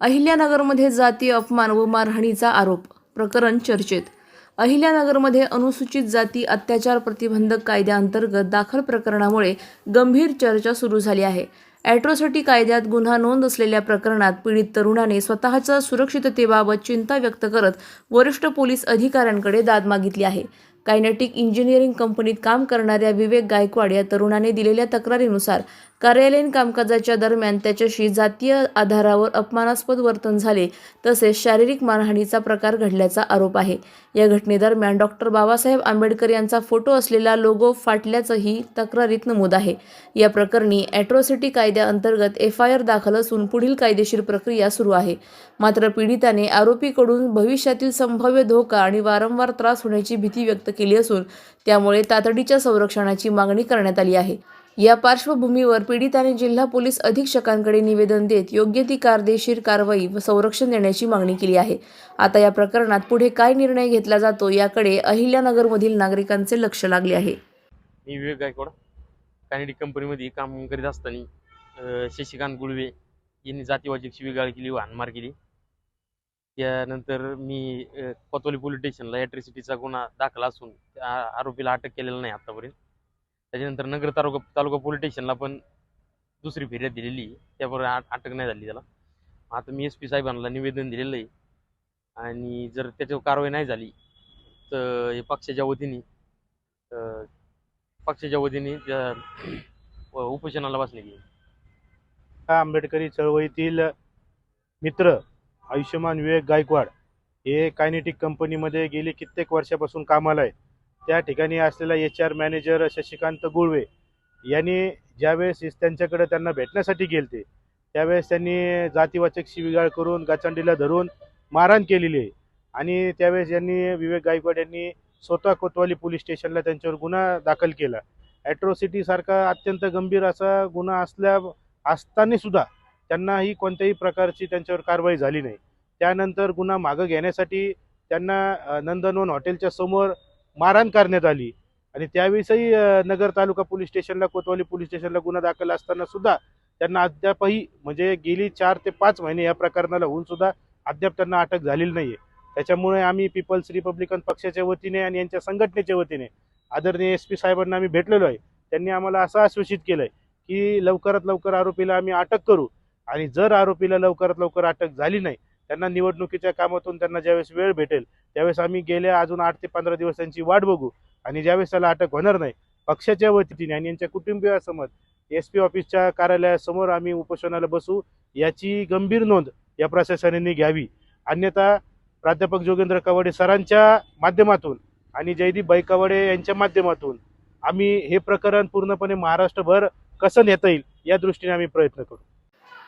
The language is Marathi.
अहिल्यानगरमध्ये जाती अपमान व मारहाणीचा आरोप प्रकरण चर्चेत. अहिल्यानगरमध्ये अनुसूचित जाती अत्याचार प्रतिबंधक कायद्याअंतर्गत दाखल प्रकरणामुळे गंभीर चर्चा सुरू झाली आहे. ॲट्रॉसिटी कायद्यात गुन्हा नोंद असलेल्या प्रकरणात पीडित तरुणाने स्वतःच्या सुरक्षिततेबाबत चिंता व्यक्त करत वरिष्ठ पोलीस अधिकाऱ्यांकडे दाद मागितली आहे. कायनेटिक इंजिनिअरिंग कंपनीत काम करणाऱ्या विवेक गायकवाड या तरुणाने दिलेल्या तक्रारीनुसार कार्यालयीन कामकाजाच्या दरम्यान त्याच्याशी जातीय आधारावर अपमानास्पद वर्तन झाले तसेच शारीरिक मारहाणीचा प्रकार घडल्याचा आरोप आहे. या घटनेदरम्यान डॉक्टर बाबासाहेब आंबेडकर यांचा फोटो असलेला लोगो फाटल्याचंही तक्रारीत नमूद आहे. या प्रकरणी ॲट्रॉसिटी कायद्याअंतर्गत एफ आय आर दाखल असून पुढील कायदेशीर प्रक्रिया सुरू आहे. मात्र पीडिताने आरोपीकडून भविष्यातील संभाव्य धोका आणि वारंवार त्रास होण्याची भीती व्यक्त केली असून त्यामुळे तातडीच्या संरक्षणाची मागणी करण्यात आली आहे. या पार्श्वभूमीवर पीडिताने जिल्हा पोलीस अधीक्षकांकडे निवेदन देत योग्य ती कायदेशीर कारवाई व संरक्षण देण्याची मागणी केली आहे. आता या प्रकरणात पुढे काय निर्णय घेतला जातो याकडे अहिल्यानगरमधील नागरिकांचे लक्ष लागले आहे. मी विवेक गायकवाड. कॅनेडिक कंपनीमध्ये काम करीत असताना शशिकांत गुळवे यांनी जातीवाचक शिवीगाळ केली व हाणमार केली. त्यानंतर मी अं, कोतवाली पोलीस स्टेशनला ॲट्रिसिटीचा गुन्हा दाखल असून आरोपीला अटक केलेलं नाही आतापर्यंत. त्याच्यानंतर नगर तालुका तालुका पोलीस स्टेशनला पण दुसरी फिर्याद दिलेली आहे. त्यावर आ- अटक नाही झाली त्याला. आता मी एस पी साहेबांना निवेदन दिलेलं आहे. आणि जर त्याच्यावर कारवाई नाही झाली तर हे पक्षाच्या वतीने पक्षाच्या वतीने त्या उपोषणाला बसले गेले. आंबेडकरी चळवळीतील मित्र आयुष्यमान विवेक गायकवाड हे कायनेटिक कंपनीमध्ये गेली कित्येक वर्षापासून कामाला आहे त्या ठिकाणी असलेला H R manager Shashikant Gulve यांनी ज्यावेळेस त्यांच्याकडे त्यांना भेटण्यासाठी गेलते त्यावेळेस त्यांनी जातीवाचक शिवीगाळ करून गाचांडीला धरून मारहाण केलेली आहे. आणि त्यावेळेस यांनी विवेक गायकवाड यांनी स्वतः कोतवाली पोलीस स्टेशनला त्यांच्यावर गुन्हा दाखल केला. ॲट्रोसिटीसारखा अत्यंत गंभीर असा गुन्हा असल्या असताना सुद्धा त्यांनाही कोणत्याही प्रकारची त्यांच्यावर कारवाई झाली नाही. त्यानंतर गुन्हा मागं घेण्यासाठी त्यांना नंदनवन हॉटेलच्या समोर मारहाण करण्यात आली. आणि त्यावेळेसही नगर तालुका पोलीस स्टेशनला कोतवाली पोलीस स्टेशनला गुन्हा दाखल असताना सुद्धा त्यांना अद्यापही म्हणजे गेली चार ते पाच महिने या प्रकरणाला होऊन सुद्धा अद्याप त्यांना अटक झालेली नाही आहे त्याच्यामुळे आम्ही पीपल्स रिपब्लिकन पक्षाच्या वतीने आणि यांच्या संघटनेच्या वतीने आदरणीय एस पी साहेबांना आम्ही भेटलेलो आहे. त्यांनी आम्हाला असं आश्वासित केलं आहे की लवकरात लवकर आरोपीला आम्ही अटक करू. आणि जर आरोपीला लवकरात लवकर अटक झाली नाही त्यांना निवडणुकीच्या कामातून त्यांना ज्यावेळेस वेळ भेटेल त्यावेळेस आम्ही गेल्या अजून आठ ते पंधरा दिवस त्यांची वाट बघू. आणि ज्यावेळेस त्याला अटक होणार नाही पक्षाच्या वतीने आणि यांच्या कुटुंबियासमोर एस पी ऑफिसच्या कार्यालयासमोर आम्ही उपोषणाला बसू याची गंभीर नोंद या प्रशासनाने घ्यावी. अन्यथा प्राध्यापक जोगेंद्र कवाडे सरांच्या माध्यमातून आणि जयदीप बाई कवाडे यांच्या माध्यमातून आम्ही हे प्रकरण पूर्णपणे महाराष्ट्रभर कसं नेता येईल या दृष्टीने आम्ही प्रयत्न करू.